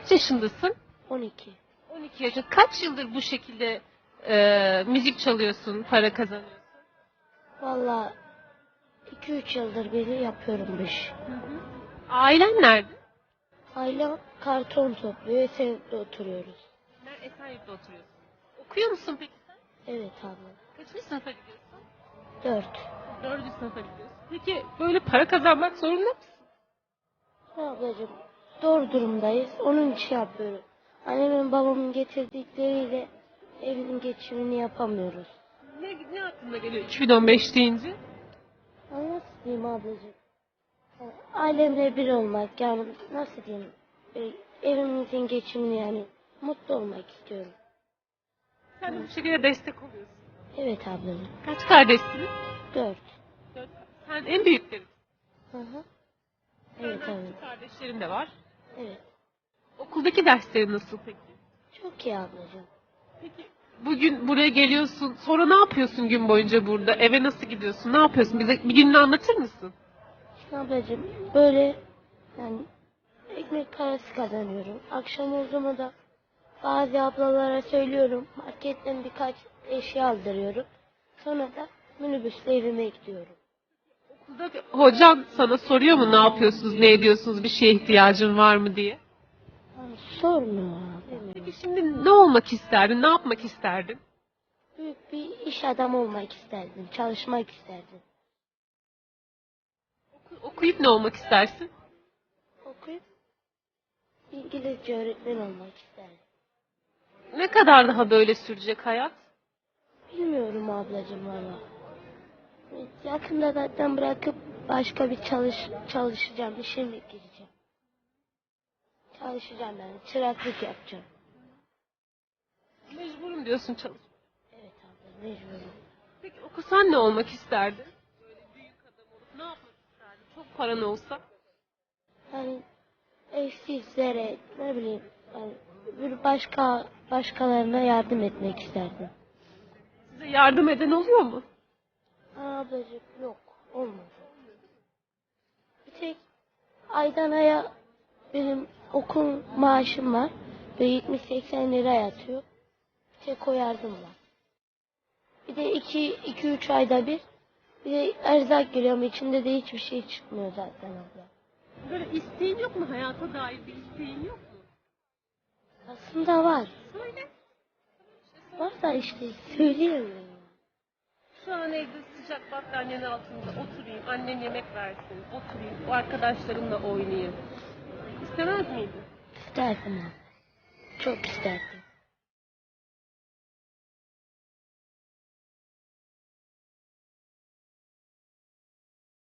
Kaç yaşındasın? 12. 12 yaşında. Kaç yıldır bu şekilde e, müzik çalıyorsun, para kazanıyorsun? Valla 2-3 yıldır beri yapıyorum bu işi. Ailen nerede? Ailem karton topluyor ve seninle oturuyoruz. Nerede? Esenyurt'ta oturuyorsun. Okuyor musun peki sen? Evet abla. Kaçıncı sınıfa gidiyorsun? 4. Dördüncü sınıfa gidiyorsun. Peki böyle para kazanmak zorunda mısın? Ablacığım doğru durumdayız. Onun için yapıyorum. Annemin babamın getirdikleriyle evin geçimini yapamıyoruz. Ne, ne aklına geliyor 2015 deyince? Ama nasıl diyeyim ablacığım? Yani Ailemle bir olmak yani nasıl diyeyim? e, Evimizin geçimini yani mutlu olmak istiyorum. Sen de bu şekilde destek oluyorsun. Evet ablacığım. Kaç kardeşsiniz? 4. Dört. Sen en büyüklerin. Hı hı. Evet Senden evet. küçük kardeşlerin de var. Evet. Okuldaki derslerin nasıl peki? Çok iyi ablacığım. Peki bugün buraya geliyorsun. Sonra ne yapıyorsun gün boyunca burada? Eve nasıl gidiyorsun? Ne yapıyorsun? Bize bir gününü anlatır mısın? Ablacığım böyle yani ekmek parası kazanıyorum. Akşam olduğunda da bazı ablalara söylüyorum. Marketten birkaç eşya aldırıyorum. Sonra da minibüsle evime gidiyorum. Bir hocan sana soruyor mu ne yapıyorsunuz, ne ediyorsunuz, bir şeye ihtiyacın var mı diye? Sormuyor. Peki şimdi ne olmak isterdin, ne yapmak isterdin? Büyük bir iş adamı olmak isterdim. Çalışmak isterdim. Oku- okuyup ne olmak istersin? Okuyup İngilizce öğretmen olmak isterdim. Ne kadar daha böyle sürecek hayat? Bilmiyorum ablacığım valla. Yakında zaten bırakıp başka bir çalış çalışacağım. Bir şey mi gireceğim? Çalışacağım yani. Çıraklık yapacağım. Mecburum diyorsun çalış. Evet abla mecburum. Peki okusan ne olmak isterdin? Böyle büyük adam olup ne yapmak isterdin? Çok paran olsa. Yani evsizlere ne bileyim yani bir başka başkalarına yardım etmek isterdim. Size yardım eden oluyor mu? Aa, ablacığım yok olmadı. Bir tek aydan aya benim okul maaşım var ve 70-80 lira yatıyor. Bir tek o yardım var. Bir de 2-3 ayda bir bir de erzak geliyor ama içinde de hiçbir şey çıkmıyor zaten abla. Böyle isteğin yok mu? Hayata dair bir isteğin yok mu? Aslında var. Söyle. Var da işte söyleyemiyorum. Evde sıcak battaniyenin altında oturayım, annen yemek versin, oturayım, o arkadaşlarımla oynayayım. İstemez miydin? İsterdim abi. Çok isterdim.